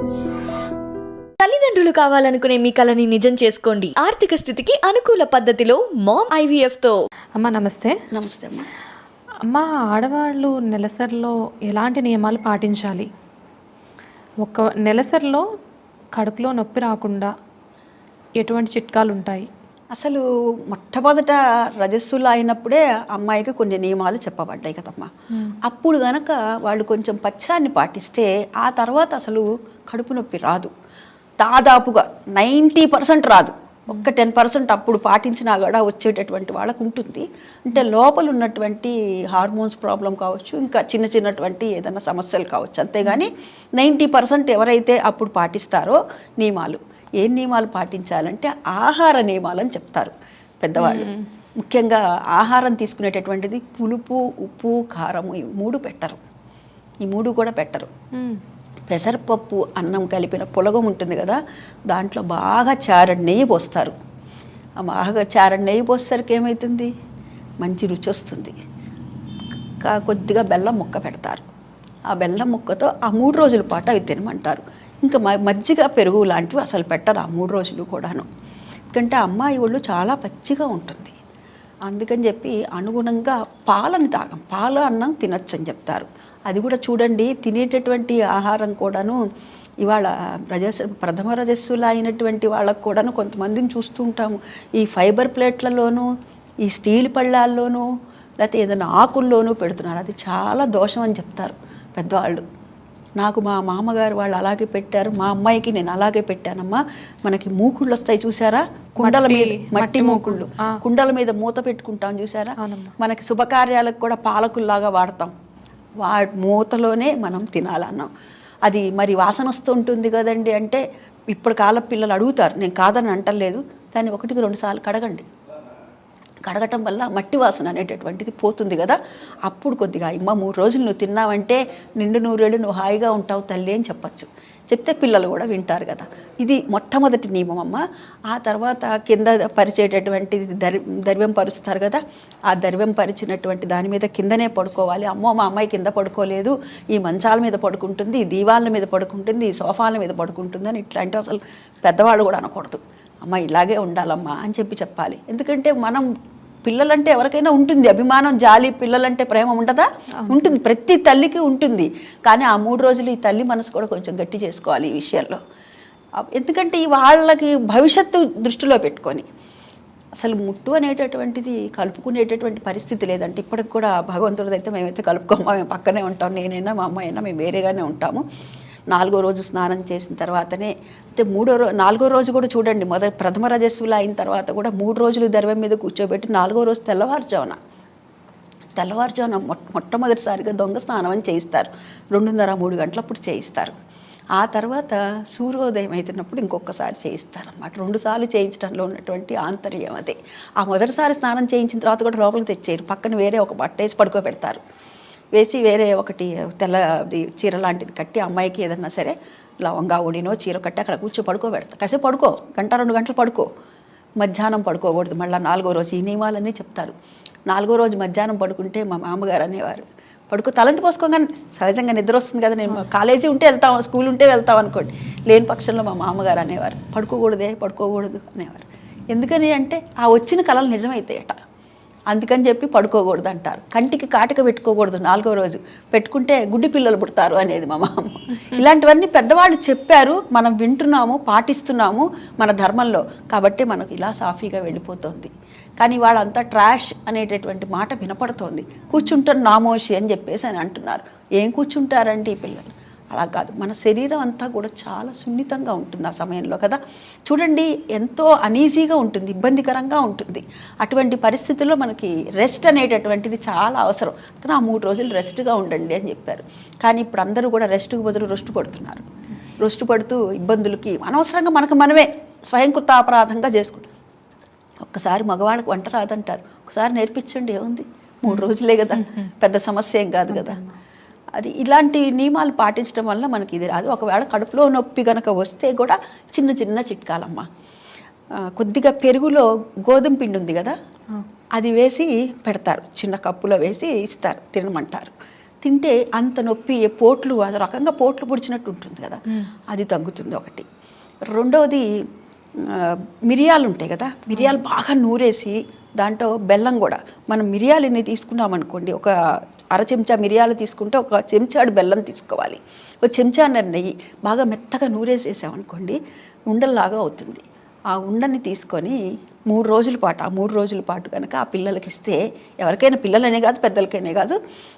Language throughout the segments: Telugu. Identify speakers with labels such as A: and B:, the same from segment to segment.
A: తల్లిదండ్రులు కావాలనుకునే మీ కలని నిజం చేసుకోండి. ఆర్థిక స్థితికి అనుకూల పద్ధతిలో మామ్ ఐవీఎఫ్తో
B: అమ్మ నమస్తే.
C: నమస్తే అమ్మా.
B: అమ్మ ఆడవాళ్ళు నెలసరిలో ఎలాంటి నియమాలు పాటించాలి? ఒక నెలసరిలో కడుపులో నొప్పి రాకుండా ఎటువంటి చిట్కాలు ఉంటాయి
C: అసలు మొట్టమొదట రజస్సులు అయినప్పుడే అమ్మాయికి కొన్ని నియమాలు చెప్పబడ్డాయి కదమ్మా. అప్పుడు గనక వాళ్ళు కొంచెం పచ్చాన్ని పాటిస్తే ఆ తర్వాత అసలు కడుపు నొప్పి రాదు. దాదాపుగా నైంటీ పర్సెంట్ రాదు. ఒక్క టెన్ పర్సెంట్ అప్పుడు పాటించినా కూడా వచ్చేటటువంటి వాళ్ళకు ఉంటుంది. అంటే లోపల ఉన్నటువంటి హార్మోన్స్ ప్రాబ్లం కావచ్చు ఇంకా చిన్న చిన్నటువంటి ఏదైనా సమస్యలు కావచ్చు. అంతేగాని నైంటీ పర్సెంట్ ఎవరైతే అప్పుడు పాటిస్తారో నియమాలు. ఏ నియమాలు పాటించాలంటే ఆహార నియమాలు అని చెప్తారు పెద్దవాళ్ళు. ముఖ్యంగా ఆహారం తీసుకునేటటువంటిది పులుపు ఉప్పు కారము ఈ మూడు పెట్టరు. ఈ మూడు కూడా పెట్టరు. పెసరపప్పు అన్నం కలిపిన పులగం ఉంటుంది కదా దాంట్లో బాగా చారడి నెయ్యి పోస్తారు. ఆ బాగా చారడి నెయ్యి పోసేసరికి ఏమవుతుంది మంచి రుచి వస్తుంది. కొద్దిగా బెల్లం ముక్క పెడతారు. ఆ బెల్లం ముక్కతో ఆ మూడు రోజుల పాటు అవి తినమంటారు. ఇంకా మ- మజ్జిగ పెరుగు లాంటివి అసలు పెట్టరు ఆ మూడు రోజులు కూడాను. ఎందుకంటే అమ్మాయి ఒళ్ళు చాలా పచ్చిగా ఉంటుంది. అందుకని చెప్పి అనుగుణంగా పాలను తాగం. పాల అన్నం తినొచ్చని అని చెప్తారు. అది కూడా చూడండి తినేటటువంటి ఆహారం కూడాను ఇవాళ రజస్ ప్రథమ రజస్సులు అయినటువంటి వాళ్ళకు కూడాను కొంతమందిని చూస్తూ ఉంటాము. ఈ ఫైబర్ ప్లేట్లలోనూ ఈ స్టీల్ పళ్ళాల్లోనూ లేకపోతే ఏదైనా ఆకుల్లోనూ పెడుతున్నారు. అది చాలా దోషం అని చెప్తారు పెద్దవాళ్ళు. నాకు మా మామగారు వాళ్ళు అలాగే పెట్టారు మా అమ్మాయికి నేను అలాగే పెట్టానమ్మా. మనకి మూకుళ్ళు వస్తాయి చూసారా కుండల మీద
B: మట్టి
C: మూకుళ్ళు. కుండల మీద మూత పెట్టుకుంటాం చూసారా. మనకి శుభకార్యాలకు కూడా పాలకుల్లాగా వాడతాం. వా మూతలోనే మనం తినాలన్నాం. అది మరి వాసన వస్తూ ఉంటుంది కదండి అంటే ఇప్పుడు కాల పిల్లలు అడుగుతారు నేను కాదని అంటలేదు దాన్ని ఒకటికి రెండు సార్లు కడగండి. కడగటం వల్ల మట్టి వాసన అనేటటువంటిది పోతుంది కదా. అప్పుడు కొద్దిగా ఇమ్మ మూడు రోజులు నువ్వు తిన్నావంటే నిండు నూరేళ్ళు నువ్వు హాయిగా ఉంటావు తల్లి అని చెప్పచ్చు. చెప్తే పిల్లలు కూడా వింటారు కదా. ఇది మొట్టమొదటి నియమం అమ్మ ఆ తర్వాత కింద పరిచేటటువంటి దర్ దర్వ్యం పరుస్తారు కదా. ఆ దర్వ్యం పరిచినటువంటి దాని మీద కిందనే పడుకోవాలి. అమ్మో మా అమ్మాయి కింద పడుకోలేదు. ఈ మంచాల మీద పడుకుంటుంది ఈ దీవాళ్ళ మీద పడుకుంటుంది ఈ సోఫాల మీద పడుకుంటుంది అని ఇట్లాంటివి అసలు పెద్దవాళ్ళు కూడా అనకూడదు. అమ్మ ఇలాగే ఉండాలమ్మా అని చెప్పి చెప్పాలి. ఎందుకంటే మనం పిల్లలంటే ఎవరికైనా ఉంటుంది. అభిమానం జాలి పిల్లలంటే ప్రేమ ఉండదా? ఉంటుంది. ప్రతి తల్లికి ఉంటుంది. కానీ ఆ మూడు రోజులు ఈ తల్లి మనసు కూడా కొంచెం గట్టి చేసుకోవాలి ఈ విషయంలో. ఎందుకంటే ఈ వాళ్ళకి భవిష్యత్తు దృష్టిలో పెట్టుకొని అసలు ముట్టు అనేటటువంటిది కలుపుకునేటటువంటి పరిస్థితి లేదంటే ఇప్పటికి కూడా భగవంతుడిది అయితే మేమైతే కలుపుకోమా. మేము పక్కనే ఉంటాం. నేనైనా మా అమ్మాయి అయినా మేము వేరేగానే ఉంటాము. నాలుగో రోజు స్నానం చేసిన తర్వాతనే అంటే మూడో రోజు నాలుగో రోజు కూడా చూడండి మొదటి ప్రథమ రజస్సులు అయిన తర్వాత కూడా మూడు రోజులు దర్వం మీద కూర్చోబెట్టి నాలుగో రోజు తెల్లవారుజామున తెల్లవారుజామున మొట్ట మొట్టమొదటిసారిగా దొంగ స్నానం అని చేయిస్తారు. రెండున్నర మూడు గంటలప్పుడు చేయిస్తారు. ఆ తర్వాత సూర్యోదయం అవుతున్నప్పుడు ఇంకొకసారి చేయిస్తారనమాట రెండుసార్లు చేయించడంలో ఉన్నటువంటి ఆంతర్యం అదే. ఆ మొదటిసారి స్నానం చేయించిన తర్వాత కూడా లోపలికి తెచ్చేయరు. పక్కన వేరే ఒక బట్ట వేసి పడుకోబెడతారు. వేసి వేరే ఒకటి తెల్ల అది చీర లాంటిది కట్టి అమ్మాయికి ఏదన్నా సరే లవంగా ఉడినో చీర కట్టి అక్కడ కూర్చో పడుకోబెడతా కాసేపు పడుకో గంట రెండు గంటలు పడుకో. మధ్యాహ్నం పడుకోకూడదు మళ్ళీ నాలుగో రోజు ఈ నియమాలన్నీ చెప్తారు. నాలుగో రోజు మధ్యాహ్నం పడుకుంటే మా మామగారు అనేవారు. పడుకో తలంటి పోసుకోగానే సహజంగా నిద్ర వస్తుంది కదా నేను కాలేజీ ఉంటే వెళ్తాం స్కూల్ ఉంటే వెళ్తాం అనుకోండి. లేని పక్షంలో మా మామగారు అనేవారు. పడుకోకూడదే పడుకోకూడదు అనేవారు. ఎందుకని అంటే ఆ వచ్చిన కళలు నిజమవుతాయట అందుకని చెప్పి పడుకోకూడదు అంటారు కంటికి కాటిక పెట్టుకోకూడదు నాలుగో రోజు. పెట్టుకుంటే గుడ్డి పిల్లలు పుడతారు అనేది మా మామ. ఇలాంటివన్నీ పెద్దవాళ్ళు చెప్పారు. మనం వింటున్నాము పాటిస్తున్నాము మన ధర్మంలో. కాబట్టి మనకు ఇలా సాఫీగా వెళ్ళిపోతుంది. కానీ వాళ్ళంతా ట్రాష్ అనేటటువంటి మాట వినపడుతోంది. కూర్చుంటారు నామోషి అని చెప్పేసి అని అంటున్నారు. ఏం కూర్చుంటారండి ఈ పిల్లలు? అలా కాదు. మన శరీరం అంతా కూడా చాలా సున్నితంగా ఉంటుంది ఆ సమయంలో కదా. చూడండి ఎంతో అనీజీగా ఉంటుంది ఇబ్బందికరంగా ఉంటుంది. అటువంటి పరిస్థితుల్లో మనకి రెస్ట్ అనేటటువంటిది చాలా అవసరం. కానీ ఆ మూడు రోజులు రెస్ట్గా ఉండండి అని చెప్పారు. కానీ ఇప్పుడు అందరూ కూడా రెస్ట్కి బదులు రెస్ట్ పడుతున్నారు. రెస్ట్ పడుతూ ఇబ్బందులకి అనవసరంగా మనకు మనమే స్వయంకృత అపరాధంగా చేసుకుంటాం. ఒక్కసారి మగవాళ్ళకి వంట రాదంటారు. ఒకసారి నేర్పించండి ఏముంది? మూడు రోజులే కదా. పెద్ద సమస్య ఏం కాదు కదా. అది ఇలాంటి నియమాలు పాటించడం వల్ల మనకి ఇది రాదు. ఒకవేళ కడుపులో నొప్పి కనుక వస్తే కూడా చిన్న చిన్న చిట్కాలమ్మ. కొద్దిగా పెరుగులో గోధుమ పిండి ఉంది కదా అది వేసి పెడతారు. చిన్న కప్పులో వేసి ఇస్తారు తినమంటారు. తింటే అంత నొప్పి పోట్లు అది రకంగా పోట్లు పొడిచినట్టు ఉంటుంది కదా అది తగ్గుతుంది ఒకటి. రెండవది మిరియాలు ఉంటాయి కదా మిరియాలు బాగా నూరేసి దాంట్లో బెల్లం కూడా. మనం మిరియాలు ఎన్ని తీసుకున్నాం అనుకోండి ఒక అర చెంచా మిరియాలు తీసుకుంటే ఒక చెంచాడు బెల్లం తీసుకోవాలి. ఒక చెంచాన్నర నెయ్యి బాగా మెత్తగా నూరేసేసామనుకోండి ఉండల్లాగా అవుతుంది. ఆ ఉండని తీసుకొని మూడు రోజుల పాటు ఆ మూడు రోజుల పాటు కనుక ఆ పిల్లలకి ఇస్తే ఎవరికైనా పిల్లలనే కాదు పెద్దలకైనా కాదు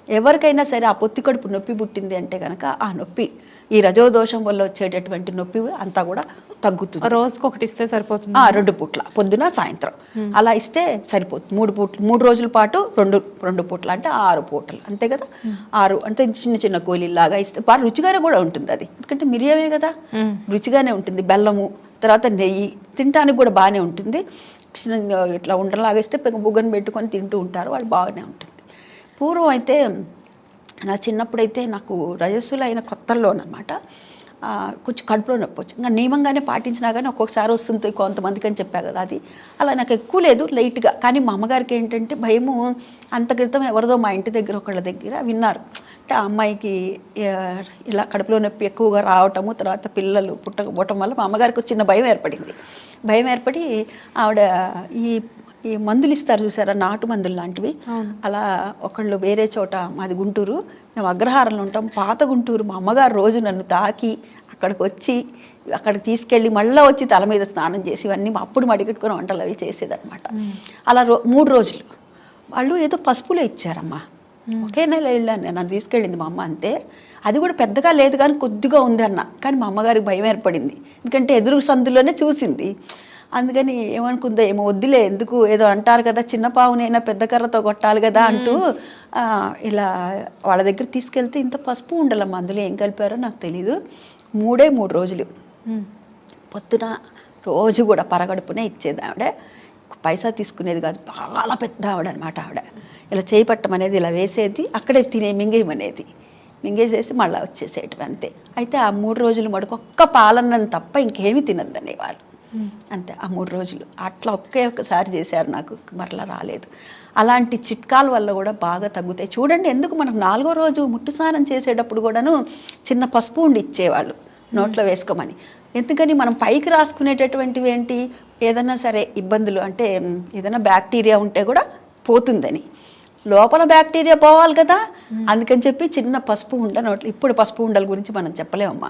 C: ఎవరికైనా సరే ఆ పొత్తి కడుపు నొప్పి పుట్టింది అంటే కనుక ఆ నొప్పి ఈ రజోదోషం వల్ల వచ్చేటటువంటి నొప్పి అంతా కూడా తగ్గుతుంది.
B: రోజుకి ఒకటి ఇస్తే సరిపోతుంది?
C: ఆ, రెండు పూట్ల పొద్దున సాయంత్రం. అలా ఇస్తే సరిపోతుంది. మూడు పూట్లు మూడు రోజుల పాటు రెండు రెండు పూట్ల అంటే ఆరు పూటలు అంతే కదా? ఆరు అంటే చిన్న చిన్న గోళీలాగా ఇస్తే బాగా రుచిగానే కూడా ఉంటుంది అది. ఎందుకంటే మిరియమే కదా? రుచిగానే ఉంటుంది. బెల్లము తర్వాత నెయ్యి తినడానికి కూడా బాగానే ఉంటుంది. ఇట్లా ఉండలాగేస్తే బుగ్గను పెట్టుకొని తింటూ ఉంటారు. వాళ్ళు బాగానే ఉంటుంది. పూర్వం అయితే నా చిన్నప్పుడైతే నాకు రజస్సులు అయిన కొత్తల్లోనమాట కొంచెం కడుపులో నొప్పి వచ్చింది ఇంకా నియమంగానే పాటించినా కానీ ఒక్కొక్కసారి వస్తుంది కొంతమందికి అని చెప్పా కదా అది. అలా నాకు ఎక్కువ లేదు లైట్గా. కానీ మా అమ్మగారికి ఏంటంటే భయము అంత క్రితం ఎవరిదో మా ఇంటి దగ్గర ఒకళ్ళ దగ్గర విన్నారు. అంటే ఆ అమ్మాయికి ఇలా కడుపులో నొప్పి ఎక్కువగా రావటము తర్వాత పిల్లలు పుట్టకపోవటం వల్ల మా అమ్మగారికి చిన్న భయం ఏర్పడింది. భయం ఏర్పడి ఆవిడ ఈ ఈ మందులు ఇస్తారు చూసారా నాటు మందులు లాంటివి. అలా ఒకళ్ళు వేరే చోట మాది గుంటూరు మేము అగ్రహారంలో ఉంటాం. పాత గుంటూరు మా అమ్మగారు రోజు నన్ను తాకి అక్కడికి వచ్చి అక్కడికి తీసుకెళ్ళి మళ్ళీ వచ్చి తల మీద స్నానం చేసి ఇవన్నీ అప్పుడు మడిగట్టుకుని వంటలు అవి చేసేదన్నమాట. అలా రో మూడు రోజులు. వాళ్ళు ఏదో పసుపులో ఇచ్చారమ్మా. ఒకే నెల వెళ్ళాను. నేను నన్ను తీసుకెళ్ళింది మా అమ్మ అంతే. అది కూడా పెద్దగా లేదు కానీ కొద్దిగా ఉంది అన్న. కానీ మా అమ్మగారికి భయం ఏర్పడింది. ఎందుకంటే ఎదురు సందులోనే చూసింది. అందుకని ఏమనుకుందో ఏమో వద్దులే ఎందుకు ఏదో అంటారు కదా చిన్న పావునైనా పెద్ద కర్రతో కొట్టాలి కదా అంటూ ఇలా వాళ్ళ దగ్గర తీసుకెళ్తే ఇంత పసుపు ఉండలమ్మా అందులో ఏం కలిపారో నాకు తెలీదు. మూడే మూడు రోజులు. పొద్దున రోజు కూడా పరగడుపునే ఇచ్చేది ఆవిడ. పైసా తీసుకునేది కాదు చాలా పెద్ద ఆవిడ అనమాట ఆవిడ. ఇలా చేయి పట్టమనేది ఇలా వేసేది అక్కడే తినే మింగేయమనేది మింగేసేసి మళ్ళీ వచ్చేసేయటం అంతే. అయితే ఆ మూడు రోజులు మటుకు ఒక్క పాలన్నం తప్ప ఇంకేమీ తినద్దని వాళ్ళు అంతే ఆ మూడు రోజులు. అట్లా ఒకే ఒక్కసారి చేశారు నాకు మరలా రాలేదు. అలాంటి చిట్కాల వల్ల కూడా బాగా తగ్గుతాయి. చూడండి ఎందుకు మనకు నాలుగో రోజు ముట్టు స్నానం చేసేటప్పుడు కూడాను చిన్న పసుపు ఉండి ఇచ్చేవాళ్ళు నోట్లో వేసుకోమని. ఎందుకని మనం పైకి రాసుకునేటటువంటివి ఏంటి? ఏదైనా సరే ఇబ్బందులు అంటే ఏదైనా బ్యాక్టీరియా ఉంటే కూడా పోతుందని. లోపల బ్యాక్టీరియా పోవాలి కదా. అందుకని చెప్పి చిన్న పసుపు ఉండ నోట్లో ఇప్పుడు పసుపు ఉండల గురించి మనం చెప్పలేమమ్మా.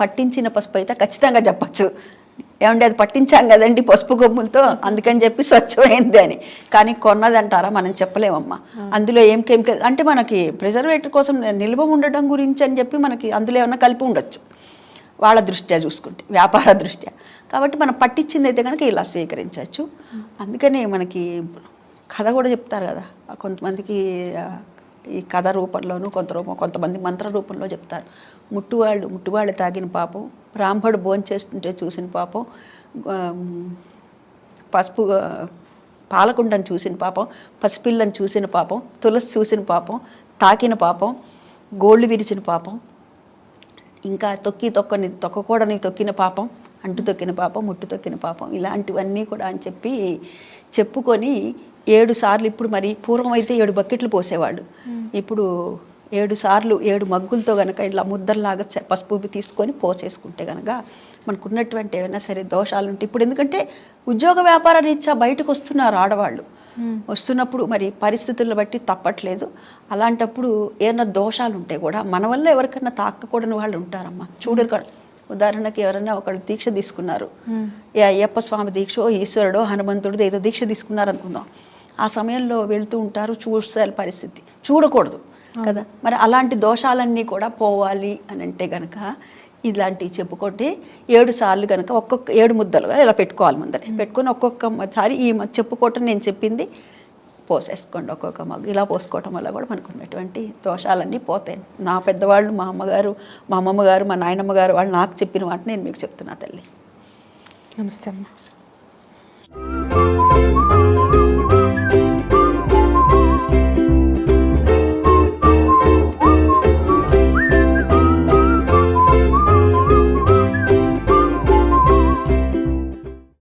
C: పట్టించిన పసుపు అయితే ఖచ్చితంగా చెప్పచ్చు. ఏమంటే అది పట్టించాం కదండి పసుపు కొమ్ములతో? అందుకని చెప్పి స్వచ్ఛమైంది అని. కానీ కొన్నది అంటారా మనం చెప్పలేమమ్మా. అందులో ఏం కెమికల్ అంటే మనకి ప్రిజర్వేటివ్ కోసం నిల్వ ఉండడం గురించి అని చెప్పి మనకి అందులో ఏమన్నా కలిపి ఉండొచ్చు. వాళ్ళ దృష్ట్యా చూసుకుంటే వ్యాపార దృష్ట్యా. కాబట్టి మనం పట్టించింది అయితే కనుక ఇలా స్వీకరించవచ్చు. అందుకనే మనకి కథ కూడా చెప్తారు కదా. కొంతమందికి ఈ కథ రూపంలోనూ కొంత రూపం కొంతమంది మంత్ర రూపంలో చెప్తారు. ముట్టువాళ్ళు ముట్టువాళ్ళు తాగిన పాపం బ్రాహ్మడు భోంచేస్తుంటే చూసిన పాపం పసుపు పాలకుండని చూసిన పాపం పసిపిల్లని చూసిన పాపం తులసి చూసిన పాపం తాకిన పాపం గోళ్ళు విరిచిన పాపం ఇంకా తొక్కి తొక్కని తొక్కకూడని తొక్కిన పాపం అంటు తొక్కిన పాపం ముట్టు తొక్కిన పాపం ఇలాంటివన్నీ కూడా అని చెప్పి చెప్పుకొని ఏడు సార్లు ఇప్పుడు మరి పూర్వం అయితే ఏడు బకెట్లు పోసేవాళ్ళు ఇప్పుడు ఏడు సార్లు ఏడు మగ్గులతో గనక ఇలా ముద్దల్లాగా చె- పసుపు తీసుకొని పోసేసుకుంటే గనక మనకు ఉన్నటువంటి ఏమైనా సరే దోషాలు ఉంటే ఇప్పుడు ఎందుకంటే ఉద్యోగ వ్యాపార రీత్యా బయటకు వస్తున్నారు ఆడవాళ్ళు. వస్తున్నప్పుడు మరి పరిస్థితులను బట్టి తప్పట్లేదు. అలాంటప్పుడు ఏమైనా దోషాలు ఉంటే కూడా మన వల్ల ఎవరికైనా తాకకూడని వాళ్ళు ఉంటారమ్మా. చూడరు కదా. ఉదాహరణకి ఎవరైనా ఒకళ్ళు దీక్ష తీసుకున్నారు. ఏ అయ్యప్ప స్వామి దీక్ష ఈశ్వరుడో హనుమంతుడు ఏదో దీక్ష తీసుకున్నారు అనుకుందాం ఆ సమయంలో వెళ్తూ ఉంటారు చూసే పరిస్థితి. చూడకూడదు కదా. మరి అలాంటి దోషాలన్నీ కూడా పోవాలి అని అంటే గనక ఇలాంటివి చెప్పుకుంటే ఏడు సార్లు కనుక ఒక్కొక్క ఏడు ముద్దలుగా ఇలా పెట్టుకోవాలి ముందరే. పెట్టుకొని ఒక్కొక్క సారి ఈ చెప్పుకోవటం నేను చెప్పింది పోసేసుకోండి ఒక్కొక్క మగ్గు ఇలా పోసుకోవటం వల్ల కూడా మనకు ఉన్నటువంటి దోషాలన్నీ పోతాయి. నా పెద్దవాళ్ళు మా అమ్మగారు మా అమ్మమ్మ గారు మా నాయనమ్మ గారు వాళ్ళు నాకు చెప్పిన వాటిని నేను మీకు చెప్తున్నా తల్లి.
B: నమస్తే అమ్మ.